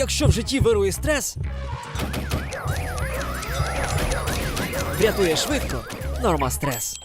Якщо в житті вирує стрес, врятує швидко. Норма стрес.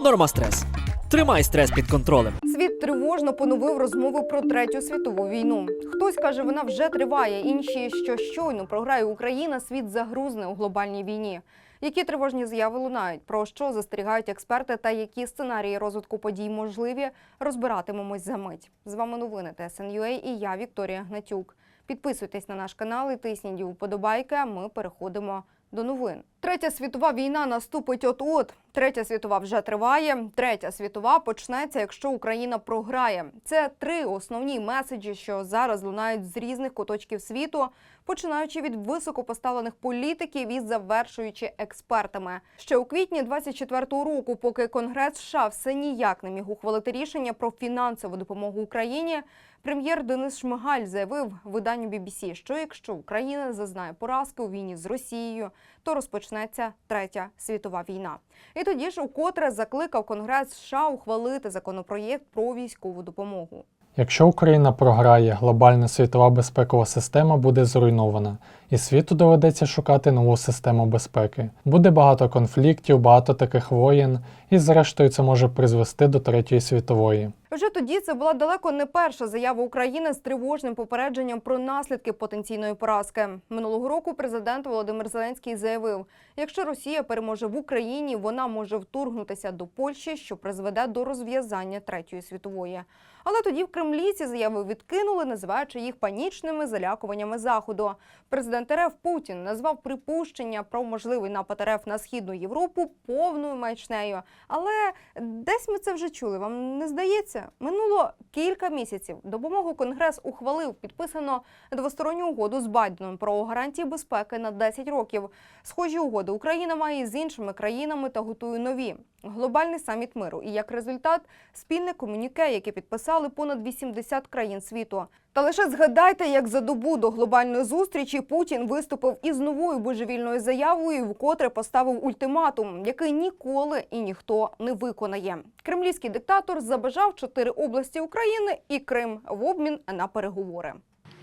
Норма стрес. Тримай стрес під контролем. Світ тривожно поновив розмови про третю світову війну. Хтось каже, вона вже триває. Інші, що щойно програє Україна, світ загрузне у глобальній війні. Які тривожні заяви лунають, про що застерігають експерти та які сценарії розвитку подій можливі, розбиратимемось за мить. З вами новини ТСНЮА і я, Вікторія Гнатюк. Підписуйтесь на наш канал і тисніть вподобайки. а Ми переходимо до новин. Третя світова війна наступить от-от. Третя світова вже триває. Третя світова почнеться, якщо Україна програє. Це три основні меседжі, що зараз лунають з різних куточків світу, починаючи від високопоставлених політиків і завершуючи експертами. Ще у квітні 24-го року, поки Конгрес США все ніяк не міг ухвалити рішення про фінансову допомогу Україні. Прем'єр Денис Шмигаль заявив виданню BBC, що якщо Україна зазнає поразки у війні з Росією, то розпочнеться третя світова війна. І тоді ж укотре закликав Конгрес США ухвалити законопроєкт про військову допомогу. Якщо Україна програє, глобальна світова безпекова система буде зруйнована, і світу доведеться шукати нову систему безпеки. Буде багато конфліктів, багато таких воєн, і зрештою це може призвести до третьої світової. Вже тоді це була далеко не перша заява України з тривожним попередженням про наслідки потенційної поразки. Минулого року президент Володимир Зеленський заявив: якщо Росія переможе в Україні, вона може вторгнутися до Польщі, що призведе до розв'язання третьої світової. Але тоді в Кремлі ці заяви відкинули, називаючи їх панічними залякуваннями заходу. Президент РФ Путін назвав припущення про можливий напад РФ на східну Європу повною маячнею. Але десь ми це вже чули. Вам не здається? Минуло кілька місяців. Допомогу Конгрес ухвалив підписано двосторонню угоду з Байденом про гарантії безпеки на 10 років. Схожі угоди Україна має з іншими країнами та готує нові. Глобальний саміт миру і як результат спільне комюніке, яке підписали понад 80 країн світу. Та лише згадайте, як за добу до глобальної зустрічі Путін виступив із новою божевільною заявою, і вкотре поставив ультиматум, який ніколи і ніхто не виконає. Кремлівський диктатор забажав чотири області України і Крим в обмін на переговори.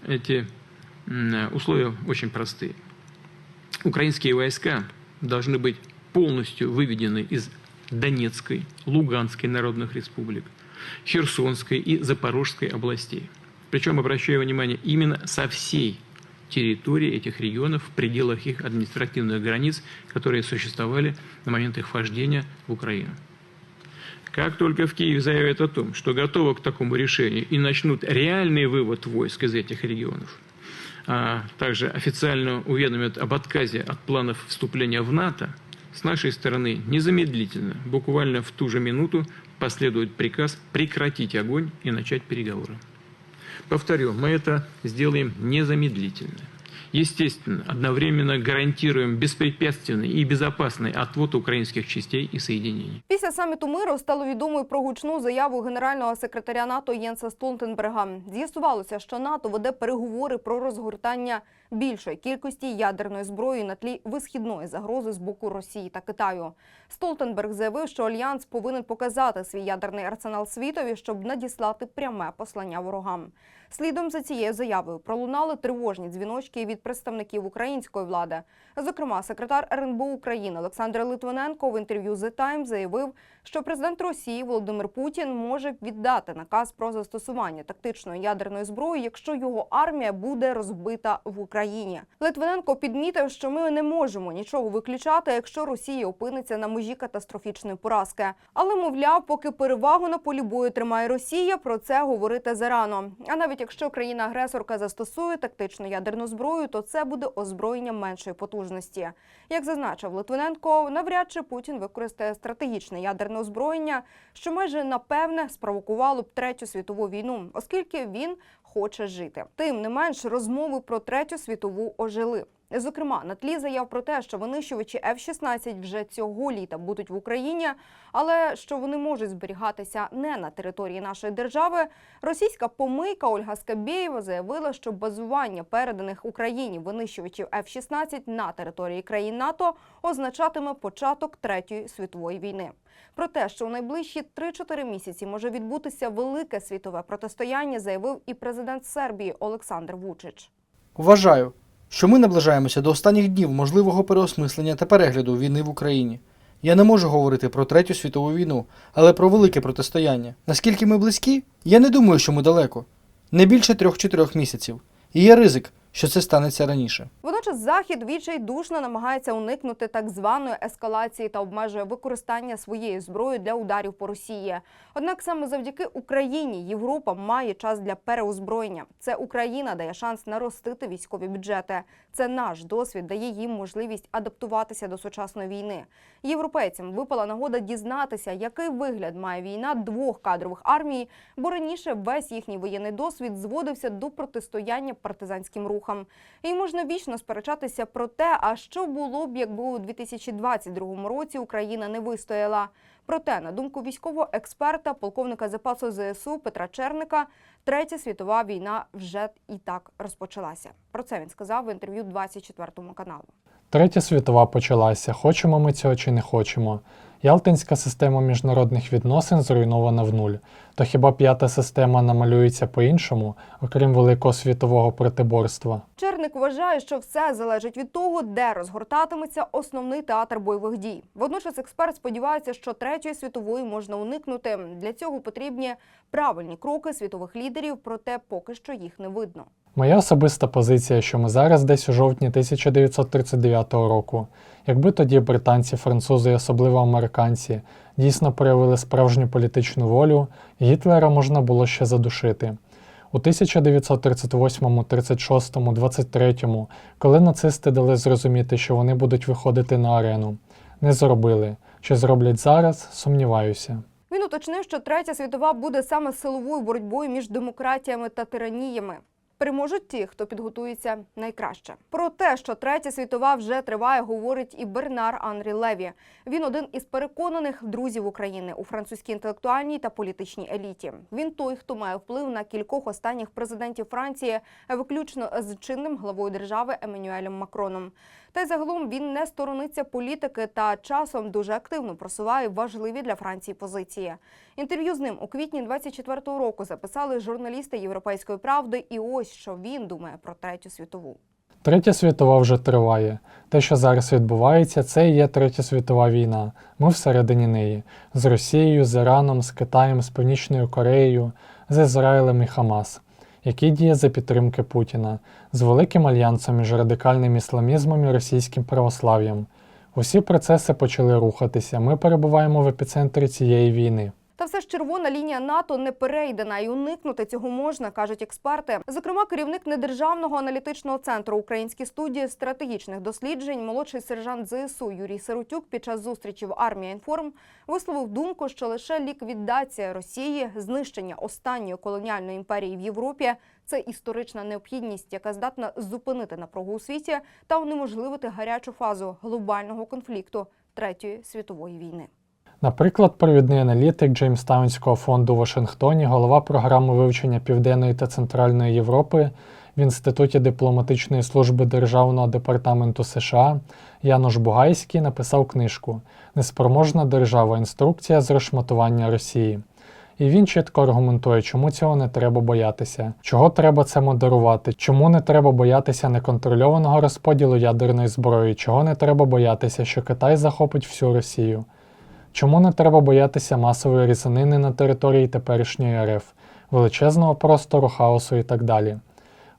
Эти м, условия очень простые. Украинские войска должны быть полностью выведены из Донецкой, Луганской народных республик, Херсонской и Запорожской областей. Причем, обращаю внимание, именно со всей территории этих регионов в пределах их административных границ, которые существовали на момент их вхождения в Украину. Как только в Киеве заявят о том, что готовы к такому решению и начнут реальный вывод войск из этих регионов, а также официально уведомят об отказе от планов вступления в НАТО, с нашей стороны незамедлительно, буквально в ту же минуту, последует приказ прекратить огонь и начать переговоры. Повторю, мы это сделаем незамедлительно. Естественно, одновременно гарантируем беспрепятственный и безопасный отвод украинских частей и соединений. Після саміту миру стало відомою про гучну заяву генерального секретаря НАТО Єнса Столтенберга. З'ясувалося, що НАТО веде переговори про розгортання більшої кількості ядерної зброї на тлі висхідної загрози з боку Росії та Китаю. Столтенберг заявив, що альянс повинен показати свій ядерний арсенал світові, щоб надіслати пряме послання ворогам. Слідом за цією заявою пролунали тривожні дзвіночки від представників української влади. Зокрема, секретар РНБО України Олександр Литвиненко в інтерв'ю The Times заявив, що президент Росії Володимир Путін може віддати наказ про застосування тактичної ядерної зброї, якщо його армія буде розбита в Україні. Литвиненко підмітив, що ми не можемо нічого виключати, якщо Росія опиниться на межі катастрофічної поразки. Але мовляв, поки перевагу на полі бою тримає Росія, про це говорити зарано. А навіть якщо країна-агресорка застосує тактичну ядерну зброю, то це буде озброєння меншої потужності. Як зазначив Литвиненко, навряд чи Путін використає стратегічне ядерне озброєння, що майже напевне спровокувало б третю світову війну, оскільки він хоче жити. Тим не менш, розмови про третю світову ожили. Зокрема, на тлі заяв про те, що винищувачі F-16 вже цього літа будуть в Україні, але що вони можуть зберігатися не на території нашої держави. Російська помийка Ольга Скабєєва заявила, що базування переданих Україні винищувачів F-16 на території країн НАТО означатиме початок третьої світової війни. Про те, що у найближчі 3-4 місяці може відбутися велике світове протистояння, заявив і президент Сербії Олександр Вучич. Вважаю, що ми наближаємося до останніх днів можливого переосмислення та перегляду війни в Україні. Я не можу говорити про третю світову війну, але про велике протистояння. Наскільки ми близькі? Я не думаю, що ми далеко. Не більше трьох-чотирьох місяців. І є ризик, що це станеться раніше. Водночас захід відчайдушно намагається уникнути так званої ескалації та обмежує використання своєї зброї для ударів по Росії. Однак саме завдяки Україні Європа має час для переозброєння. Це Україна дає шанс наростити військові бюджети. Це наш досвід дає їм можливість адаптуватися до сучасної війни. Європейцям випала нагода дізнатися, який вигляд має війна двох кадрових армій, бо раніше весь їхній воєнний досвід зводився до протистояння партизанським рухам. І можна вічно сперечатися про те, а що було б, якби у 2022 році Україна не вистояла. Проте, на думку військового експерта, полковника запасу ЗСУ Петра Черника, третя світова війна вже і так розпочалася. Про це він сказав в інтерв'ю 24 каналу. Третя світова почалася, хочемо ми цього чи не хочемо. Ялтинська система міжнародних відносин зруйнована в нуль. То хіба п'ята система намалюється по-іншому, окрім великого світового протиборства? Черник вважає, що все залежить від того, де розгортатиметься основний театр бойових дій. Водночас експерт сподівається, що третьої світової можна уникнути. Для цього потрібні правильні кроки світових лідерів, проте поки що їх не видно. Моя особиста позиція, що ми зараз десь у жовтні 1939 року. Якби тоді британці, французи і особливо американці дійсно проявили справжню політичну волю, Гітлера можна було ще задушити. У 1938, 36, 23, коли нацисти дали зрозуміти, що вони будуть виходити на арену, не зробили. Чи зроблять зараз, сумніваюся. Він уточнив, що третя світова буде саме силовою боротьбою між демократіями та тираніями. Переможуть ті, хто підготується найкраще. Про те, що третя світова вже триває, говорить і Бернар Анрі Леві. Він один із переконаних друзів України у французькій інтелектуальній та політичній еліті. Він той, хто має вплив на кількох останніх президентів Франції, виключно з чинним главою держави Еммануелем Макроном. Та й загалом він не сторониться політики та часом дуже активно просуває важливі для Франції позиції. Інтерв'ю з ним у квітні 24-го року записали журналісти Європейської правди, і ось що він думає про третю світову. Третя світова вже триває. Те, що зараз відбувається, це і є Третя світова війна. Ми всередині неї з Росією, з Іраном, з Китаєм, з Північною Кореєю, з Ізраїлем і Хамас, який діє за підтримки Путіна, з великим альянсом між радикальним ісламізмом і російським православ'ям. Усі процеси почали рухатися. Ми перебуваємо в епіцентрі цієї війни. Та все ж червона лінія НАТО не перейдена, і уникнути цього можна, кажуть експерти. Зокрема, керівник недержавного аналітичного центру Українській студії стратегічних досліджень, молодший сержант ЗСУ Юрій Сиротюк під час зустрічі в армія інформ висловив думку, що лише ліквідація Росії, знищення останньої колоніальної імперії в Європі це історична необхідність, яка здатна зупинити напругу у світі та унеможливити гарячу фазу глобального конфлікту третьої світової війни. Наприклад, провідний аналітик Джеймстаунського фонду у Вашингтоні, голова програми вивчення Південної та Центральної Європи в Інституті дипломатичної служби Державного департаменту США Януш Бугайський написав книжку Неспроможна держава. Інструкція з розшматування Росії. І він чітко аргументує, чому цього не треба боятися, чого треба це модерувати, чому не треба боятися неконтрольованого розподілу ядерної зброї, чого не треба боятися, що Китай захопить всю Росію. Чому не треба боятися масової різанини на території теперішньої РФ, величезного простору, хаосу і так далі?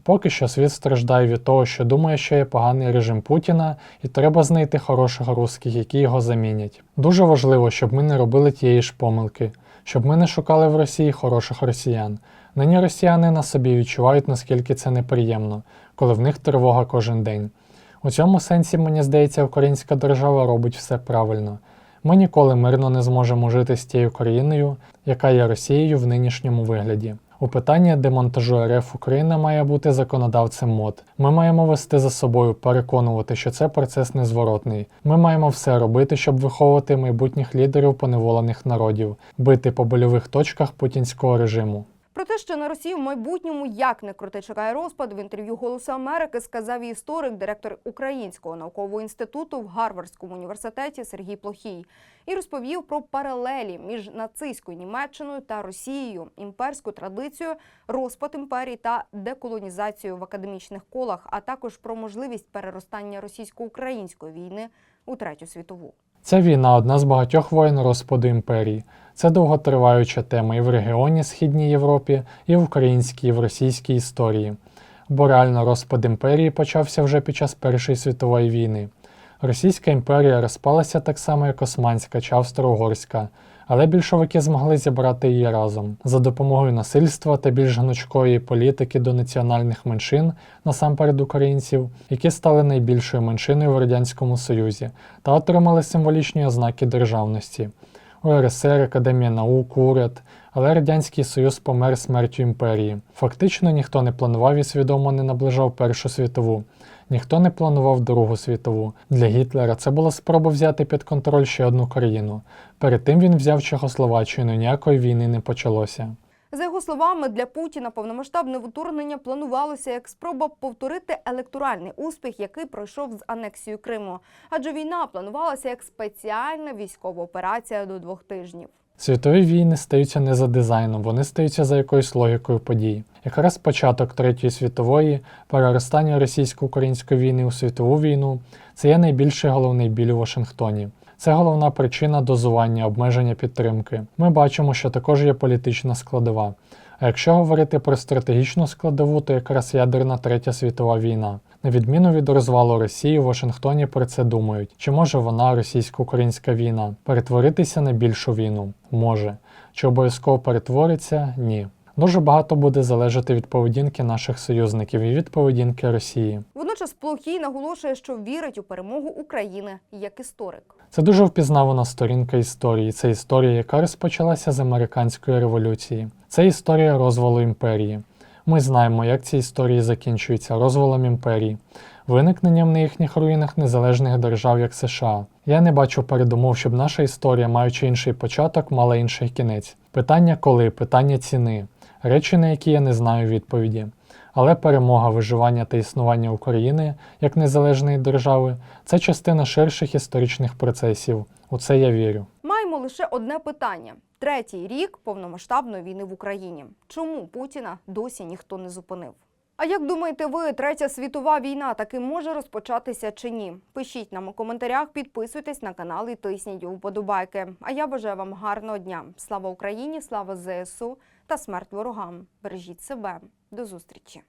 Поки що світ страждає від того, що думає, що є поганий режим Путіна, і треба знайти хороших русських, які його замінять. Дуже важливо, щоб ми не робили тієї ж помилки, щоб ми не шукали в Росії хороших росіян. Нині росіяни на собі відчувають, наскільки це неприємно, коли в них тривога кожен день. У цьому сенсі, мені здається, українська держава робить все правильно. Ми ніколи мирно не зможемо жити з тією країною, яка є Росією в нинішньому вигляді. У питанні демонтажу РФ Україна має бути законодавцем мод. Ми маємо вести за собою, переконувати, що це процес незворотний. Ми маємо все робити, щоб виховувати майбутніх лідерів поневолених народів, бити по больових точках путінського режиму. Про те, що на Росію в майбутньому як не крути чекає розпад, в інтерв'ю Голосу Америки сказав і історик, директор Українського наукового інституту в Гарвардському університеті Сергій Плохій, і розповів про паралелі між нацистською Німеччиною та Росією, імперську традицію, розпад імперії та деколонізацію в академічних колах, а також про можливість переростання російсько-української війни у третю світову. Ця війна одна з багатьох воєн розпаду імперії. Це довготриваюча тема і в регіоні Східній Європі, і в українській, і в російській історії. Бо реально розпад імперії почався вже під час Першої світової війни. Російська імперія розпалася так само, як Османська чи Австро-Угорська, але більшовики змогли зібрати її разом за допомогою насильства та більш гнучкої політики до національних меншин, насамперед українців, які стали найбільшою меншиною в Радянському Союзі та отримали символічні ознаки державності. УРСР, Академія наук, уряд, але Радянський Союз помер смертю імперії. Фактично ніхто не планував і свідомо не наближав Першу світову. Ніхто не планував Другу світову. Для Гітлера це була спроба взяти під контроль ще одну країну. Перед тим він взяв Чехословаччину, ніякої війни не почалося. За його словами, для Путіна повномасштабне вторгнення планувалося як спроба повторити електоральний успіх, який пройшов з анексією Криму. Адже війна планувалася як спеціальна військова операція до двох тижнів. Світові війни стаються не за дизайном, вони стаються за якоюсь логікою подій. Якраз початок Третьої світової, переростання російсько-української війни у світову війну це є найбільший головний біль у Вашингтоні. Це головна причина дозування, обмеження підтримки. Ми бачимо, що також є політична складова. А якщо говорити про стратегічну складову, то якраз ядерна третя світова війна. На відміну від розвалу Росії, в Вашингтоні про це думають. Чи може вона, російсько-українська війна, перетворитися на більшу війну? Може. Чи обов'язково перетвориться? Ні. Дуже багато буде залежати від поведінки наших союзників і від поведінки Росії. Водночас Плохій наголошує, що вірить у перемогу України як історик. Це дуже впізнавана сторінка історії. Це історія, яка розпочалася з американської революції. Це історія розвалу імперії. Ми знаємо, як ці історії закінчуються розвалом імперії, виникненням на їхніх руїнах незалежних держав, як США. Я не бачу передумов, щоб наша історія, маючи інший початок, мала інший кінець. Питання коли, питання ціни, речі, на які я не знаю відповіді. Але перемога, виживання та існування України як незалежної держави це частина ширших історичних процесів. У це я вірю. Лише одне питання: третій рік повномасштабної війни в Україні. Чому Путіна досі ніхто не зупинив? А як думаєте ви, третя світова війна таки може розпочатися чи ні? Пишіть нам у коментарях, підписуйтесь на канал і тисніть вподобайки. А я бажаю вам гарного дня. Слава Україні, слава ЗСУ та смерть ворогам. Бережіть себе. До зустрічі.